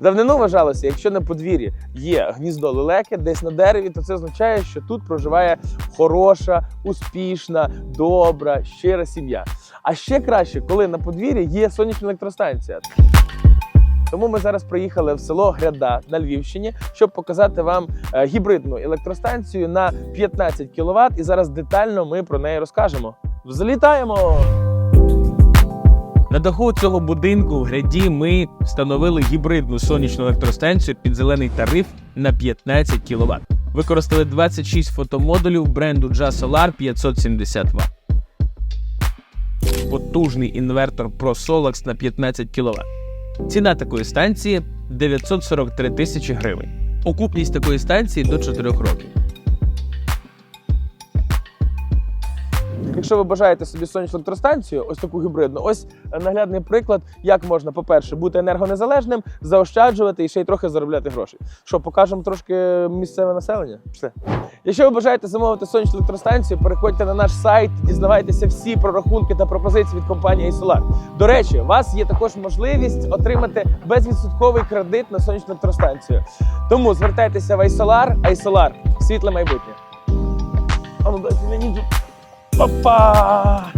Давнину вважалося, якщо на подвір'ї є гніздо лелеки десь на дереві, то це означає, що тут проживає хороша, успішна, добра, щира сім'я. А ще краще, коли на подвір'ї є сонячна електростанція. Тому ми зараз приїхали в село Гряда на Львівщині, щоб показати вам е, гібридну електростанцію на 15 кВт. І зараз детально ми про неї розкажемо. Залітаємо! На даху цього будинку в гряді ми встановили гібридну сонячну електростанцію під зелений тариф на 15 кВт. Використали 26 фотомодулів бренду JaSolar 570 Вт. Потужний інвертор ProSolax на 15 кВт. Ціна такої станції 943 тисячі гривень. Окупність такої станції до 4 років. Якщо ви бажаєте собі сонячну електростанцію, ось таку гібридну, ось наглядний приклад, як можна, по-перше, бути енергонезалежним, заощаджувати і ще й трохи заробляти гроші. Що, покажемо трошки місцеве населення? Все. Якщо ви бажаєте замовити сонячну електростанцію, переходьте на наш сайт, дізнавайтеся всі прорахунки та пропозиції від компанії iSolar. До речі, у вас є також можливість отримати безвідсотковий кредит на сонячну електростанцію. Тому звертайтеся в iSolar, iSolar – світле майбутнє. А ну дайте мені тут. Опа!